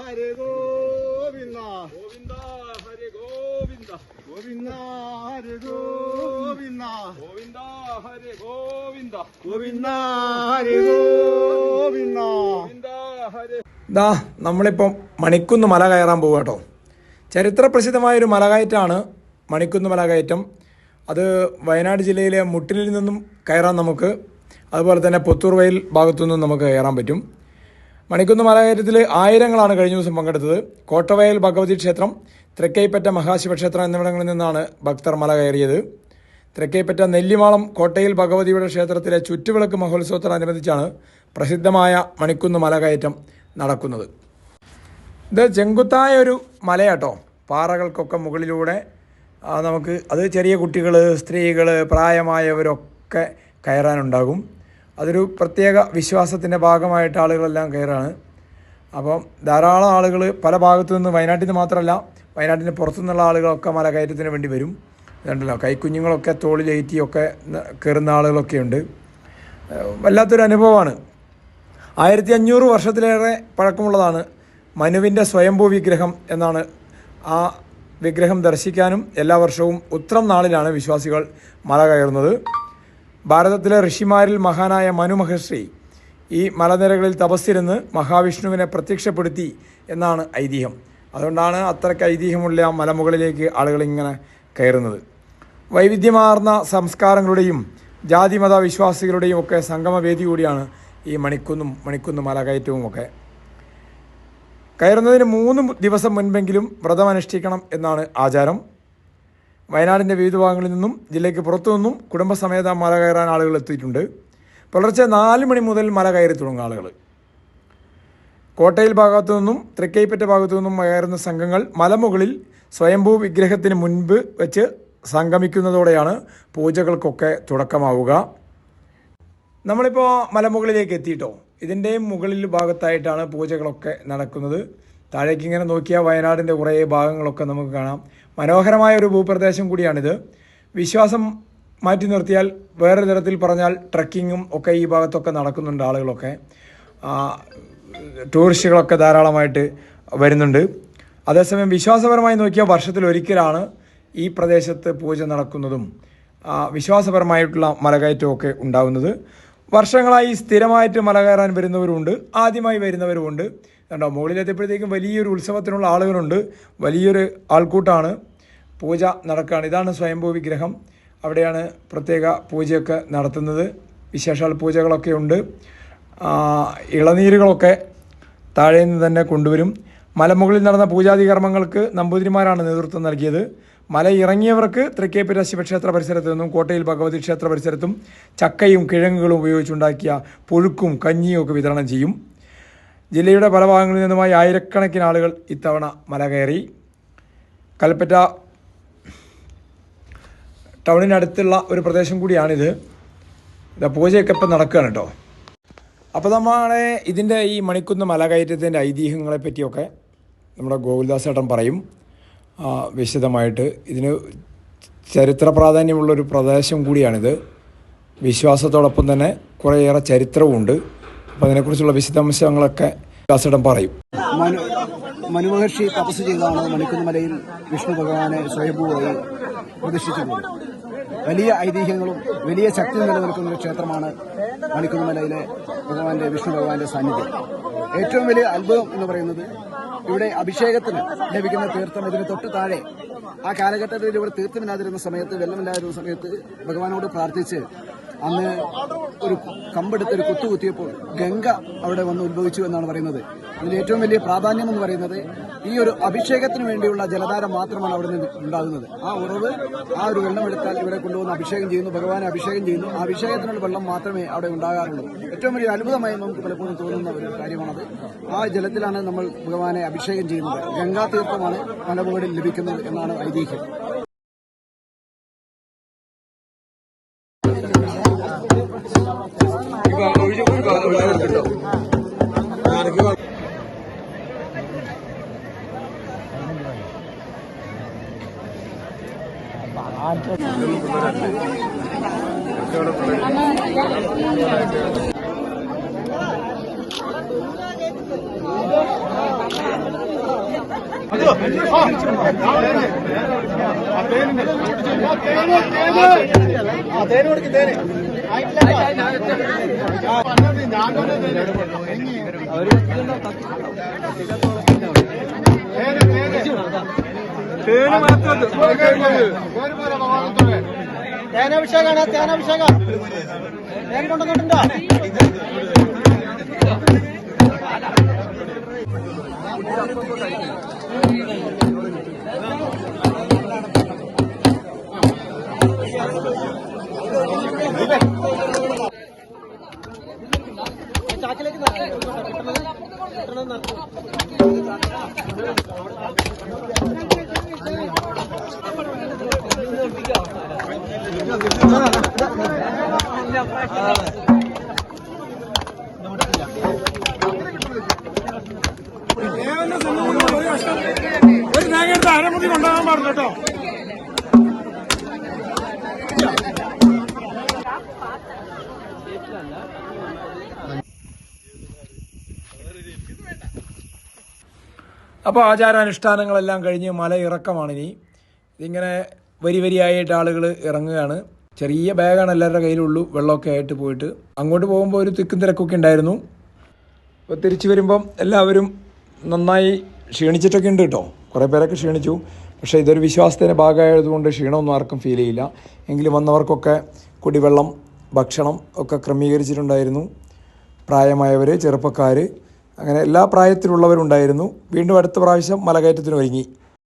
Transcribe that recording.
ഹരേ ഗോവിന്ദ ഗോവിന്ദ ഹരി ഗോവിന്ദ ഗോവിന്ദ ഹരേ ഗോവിന്ദ. ഗോവിന്ദ ഹരി ഗോവിന്ദ. ഗോവിന്ദ ഹരേ ഗോവിന്ദ. ഗോവിന്ദ ഹരി. ദാ നമ്മളിപ്പം മണിക്കുന്ന് മല കയറാൻ പോകുക കേട്ടോ. ചരിത്ര പ്രസിദ്ധമായൊരു മലകയറ്റാണ് മണിക്കുന്ന് മലകയറ്റം. അത് വയനാട് ജില്ലയിലെ മുട്ടിലിൽ നിന്നും കയറാൻ നമുക്ക് അതുപോലെ തന്നെ പുത്തൂർ വയൽ ഭാഗത്തു നിന്നും നമുക്ക് കയറാൻ പറ്റും. മണിക്കുന്ന് മലകയറ്റത്തിൽ ആയിരങ്ങളാണ് കഴിഞ്ഞ ദിവസം പങ്കെടുത്തത്. കോട്ടവയൽ ഭഗവതി ക്ഷേത്രം തൃക്കൈപ്പറ്റ മഹാശിവക്ഷേത്രം എന്നിവിടങ്ങളിൽ നിന്നാണ് ഭക്തർ മല കയറിയത്. തൃക്കൈപ്പറ്റ നെല്ലിമാളം കോട്ടയിൽ ഭഗവതിയുടെ ക്ഷേത്രത്തിലെ ചുറ്റുവിളക്ക് മഹോത്സവത്തോടനുബന്ധിച്ചാണ് പ്രസിദ്ധമായ മണിക്കുന്ന് മലകയറ്റം നടക്കുന്നത്. ഇത് ചെങ്കുത്തായ ഒരു മലയാട്ടോ. പാറകൾക്കൊക്കെ മുകളിലൂടെ നമുക്ക് അത് ചെറിയ കുട്ടികൾ സ്ത്രീകൾ പ്രായമായവരൊക്കെ കയറാനുണ്ടാകും. അതൊരു പ്രത്യേക വിശ്വാസത്തിന്റെ ഭാഗമായിട്ട് ആളുകളെല്ലാം കയറാണ്. അപ്പം ധാരാളം ആളുകൾ പല ഭാഗത്തു നിന്ന് വയനാട്ടിൽ നിന്ന് മാത്രമല്ല വയനാട്ടിന്റെ പുറത്തുനിന്നുള്ള ആളുകളൊക്കെ മല കയറ്റത്തിന് വേണ്ടി വരും. ഇതുണ്ടല്ലോ കൈക്കുഞ്ഞുങ്ങളൊക്കെ തോളിലേറ്റിയൊക്കെ കയറുന്ന ആളുകളൊക്കെ ഉണ്ട്. വല്ലാത്തൊരു അനുഭവമാണ്. ആയിരത്തി അഞ്ഞൂറ് വർഷത്തിലേറെ പഴക്കമുള്ളതാണ് മനുവിന്റെ സ്വയംഭൂ വിഗ്രഹം എന്നാണ് ആ വിഗ്രഹം ദർശിക്കാനും എല്ലാ വർഷവും ഉത്രം നാളിലാണ് വിശ്വാസികൾ മല കയറുന്നത്. ഭാരതത്തിലെ ഋഷിമാരിൽ മഹാനായ മനു മഹർഷി ഈ മലനിരകളിൽ തപസ്സിരുന്ന് മഹാവിഷ്ണുവിനെ പ്രത്യക്ഷപ്പെടുത്തി എന്നാണ് ഐതിഹ്യം. അതുകൊണ്ടാണ് അത്രയ്ക്ക് ഐതിഹ്യമുള്ള ആ മലമുകളിലേക്ക് ആളുകൾ ഇങ്ങനെ കയറുന്നത്. വൈവിധ്യമാർന്ന സംസ്കാരങ്ങളുടെയും ജാതിമത വിശ്വാസികളുടെയും ഒക്കെ സംഗമവേദി കൂടിയാണ് ഈ മണിക്കുന്നും മണിക്കുന്ന് മലകയറ്റവും ഒക്കെ കയറുന്നതിന് മൂന്ന് ദിവസം മുൻപെങ്കിലും വ്രതം അനുഷ്ഠിക്കണം എന്നാണ് ആചാരം. വയനാടിന്റെ വിവിധ ഭാഗങ്ങളിൽ നിന്നും ജില്ലയ്ക്ക് പുറത്തു നിന്നും കുടുംബസമേത മല കയറാൻ ആളുകൾ എത്തിയിട്ടുണ്ട്. പുലർച്ചെ നാല് മണി മുതൽ മല കയറി തുടങ്ങും ആളുകൾ. കോട്ടയിൽ ഭാഗത്തു നിന്നും തൃക്കൈപ്പറ്റ ഭാഗത്തു നിന്നും കയറുന്ന സംഘങ്ങൾ മലമുകളിൽ സ്വയംഭൂ വിഗ്രഹത്തിന് മുൻപ് വെച്ച് സംഗമിക്കുന്നതോടെയാണ് പൂജകൾക്കൊക്കെ തുടക്കമാവുക. നമ്മളിപ്പോൾ മലമുകളിലേക്ക് എത്തിയിട്ടോ? ഇതിന്റെയും മുകളിൽ ഭാഗത്തായിട്ടാണ് പൂജകളൊക്കെ നടക്കുന്നത്. താഴേക്ക് ഇങ്ങനെ നോക്കിയാൽ വയനാടിന്റെ കുറേ ഭാഗങ്ങളൊക്കെ നമുക്ക് കാണാം. മനോഹരമായ ഒരു ഭൂപ്രദേശം കൂടിയാണിത്. വിശ്വാസം മാറ്റി നിർത്തിയാൽ വേറെ തരത്തിൽ പറഞ്ഞാൽ ട്രക്കിങ്ങും ഒക്കെ ഈ ഭാഗത്തൊക്കെ നടക്കുന്നുണ്ട് ആളുകളൊക്കെ. ടൂറിസ്റ്റുകളൊക്കെ ധാരാളമായിട്ട് വരുന്നുണ്ട്. അതേസമയം വിശ്വാസപരമായി നോക്കിയാൽ വർഷത്തിൽ ഒരിക്കലാണ് ഈ പ്രദേശത്ത് പൂജ നടക്കുന്നതും വിശ്വാസപരമായിട്ടുള്ള മലകയറ്റമൊക്കെ ഉണ്ടാകുന്നത് വർഷങ്ങളായി സ്ഥിരമായിട്ട് മല കയറാൻ വരുന്നവരുണ്ട് ആദ്യമായി വരുന്നവരുമുണ്ട്. കണ്ടോ മുകളിലെത്തിയപ്പോഴത്തേക്കും വലിയൊരു ഉത്സവത്തിനുള്ള ആളുകളുണ്ട് വലിയൊരു ആൾക്കൂട്ടാണ് പൂജ നടക്കുകയാണ് ഇതാണ് സ്വയംഭൂ വിഗ്രഹം. അവിടെയാണ് പ്രത്യേക പൂജയൊക്കെ നടത്തുന്നത്. വിശേഷാൽ പൂജകളൊക്കെ ഉണ്ട്. ഇളനീരുകളൊക്കെ താഴെ നിന്ന് തന്നെ കൊണ്ടുവരും. മലമുകളിൽ നടന്ന പൂജാതി കർമ്മങ്ങൾക്ക് നമ്പൂതിരിമാരാണ് നേതൃത്വം നൽകിയത്. മല ഇറങ്ങിയവർക്ക് തൃക്കേപ്പുര ശിവക്ഷേത്ര പരിസരത്ത് നിന്നും കോട്ടയിൽ ഭഗവതി ക്ഷേത്ര പരിസരത്തും ചക്കയും കിഴങ്ങുകളും ഉപയോഗിച്ചുണ്ടാക്കിയ പുഴുക്കും കഞ്ഞിയും ഒക്കെ വിതരണം ചെയ്യും. ജില്ലയുടെ പല ഭാഗങ്ങളിൽ നിന്നുമായി ആയിരക്കണക്കിന് ആളുകൾ ഇത്തവണ മല കയറി. കൽപ്പറ്റ ടൗണിനടുത്തുള്ള ഒരു പ്രദേശം കൂടിയാണിത്. പൂജയൊക്കെ ഇപ്പം നടക്കുകയാണ് കേട്ടോ. അപ്പോൾ നമ്മളെ ഇതിന്റെ ഈ മണിക്കുന്ന് മലകയറ്റത്തിന്റെ ഐതിഹ്യങ്ങളെ പറ്റിയൊക്കെ നമ്മുടെ ഗോകുൽദാസ് ഏട്ടൻ പറയും വിശദമായിട്ട്. ഇതിന് ചരിത്ര പ്രാധാന്യമുള്ളൊരു പ്രദേശം കൂടിയാണിത്. വിശ്വാസത്തോടൊപ്പം തന്നെ കുറേയേറെ ചരിത്രവുമുണ്ട്. അപ്പോൾ അതിനെക്കുറിച്ചുള്ള വിശദാംശങ്ങളൊക്കെ ദാസേട്ടൻ പറയും. മനു മനുമഹർഷി തപസ് ചെയ്താണ് മണിക്കുന്ന് മലയിൽ വിഷ്ണു ഭഗവാനെ സ്വയംഭൂവായി പ്രതിഷ്ഠിച്ചിട്ടുള്ളത് വലിയ ഐതിഹ്യങ്ങളും വലിയ ശക്തിയും നിലനിൽക്കുന്ന ഒരു ക്ഷേത്രമാണ് മണിക്കുന്ന് മലയിലെ ഭഗവാന്റെ വിഷ്ണു ഭഗവാന്റെ സാന്നിധ്യം. ഏറ്റവും വലിയ അത്ഭുതം എന്ന് പറയുന്നത് ഇവിടെ അഭിഷേകത്തിന് ലഭിക്കുന്ന തീർത്ഥം ഇതിന് തൊട്ട് താഴെ ആ കാലഘട്ടത്തിൽ ഇവിടെ തീർത്ഥമില്ലാതിരുന്ന സമയത്ത് വെള്ളമില്ലാതിരുന്ന സമയത്ത് ഭഗവാനോട് പ്രാർത്ഥിച്ച് അന്ന് ഒരു കമ്പെടുത്ത് ഒരു കുത്തു കുത്തിയപ്പോൾ ഗംഗ അവിടെ വന്ന് ഉത്ഭവിച്ചു എന്നാണ് പറയുന്നത്. അതിൽ ഏറ്റവും വലിയ പ്രാധാന്യം എന്ന് പറയുന്നത് ഈ ഒരു അഭിഷേകത്തിന് വേണ്ടിയുള്ള ജലധാരം മാത്രമാണ് അവിടെ നിന്ന് ഉണ്ടാകുന്നത്. ആ ഉറവ് ആ ഒരു വെള്ളം എടുത്താൽ ഇവിടെ കൊണ്ടുവന്ന് അഭിഷേകം ചെയ്യുന്നു ഭഗവാനെ അഭിഷേകം ചെയ്യുന്നു. ആ അഭിഷേകത്തിനുള്ള വെള്ളം മാത്രമേ അവിടെ ഉണ്ടാകാറുള്ളൂ. ഏറ്റവും വലിയ അത്ഭുതമായി നമുക്ക് പലപ്പോഴും തോന്നുന്ന ഒരു കാര്യമാണത്. ആ ജലത്തിലാണ് നമ്മൾ ഭഗവാനെ അഭിഷേകം ചെയ്യുന്നത്. ഗംഗാ തീർത്ഥമാണ് മലമുകളിൽ ലഭിക്കുന്നത് എന്നാണ് ഐതിഹ്യം. ഒഴിച്ചു കൊടുക്കാം ഒഴിച്ചു കൊടുക്കട്ടോ തേന് കൊടുക്ക് തേനാഭിഷേകാണ് തേനാഭിഷേക. തേൻ കൊണ്ടുവന്നിട്ടുണ്ടോ ഒരു നേരത്തെ അരമുടി കൊണ്ടാകാൻ പറഞ്ഞു കേട്ടോ. അപ്പോൾ ആചാരാനുഷ്ഠാനങ്ങളെല്ലാം കഴിഞ്ഞ് മല ഇറക്കമാണ് ഇനി ഇതിങ്ങനെ വരി വരിയായിട്ട് ആളുകൾ ഇറങ്ങുകയാണ്. ചെറിയ ബാഗാണ് എല്ലാവരുടെ കയ്യിലുള്ളൂ വെള്ളമൊക്കെ ആയിട്ട് പോയിട്ട്. അങ്ങോട്ട് പോകുമ്പോൾ ഒരു തിക്കും തിരക്കൊക്കെ ഉണ്ടായിരുന്നു. അപ്പോൾ തിരിച്ചു വരുമ്പം എല്ലാവരും നന്നായി ക്ഷീണിച്ചിട്ടൊക്കെ ഉണ്ട് കേട്ടോ. കുറേ പേരൊക്കെ ക്ഷീണിച്ചു. പക്ഷേ ഇതൊരു വിശ്വാസത്തിന്റെ ഭാഗമായതുകൊണ്ട് ക്ഷീണമൊന്നും ആർക്കും ഫീൽ ചെയ്യില്ല. എങ്കിലും വന്നവർക്കൊക്കെ കുടിവെള്ളം ഭക്ഷണം ഒക്കെ ക്രമീകരിച്ചിട്ടുണ്ടായിരുന്നു. പ്രായമായവർ ചെറുപ്പക്കാർ അങ്ങനെ എല്ലാ പ്രായത്തിലുള്ളവരുണ്ടായിരുന്നു. വീണ്ടും അടുത്ത പ്രാവശ്യം മലകയറ്റത്തിന് ഒരുങ്ങി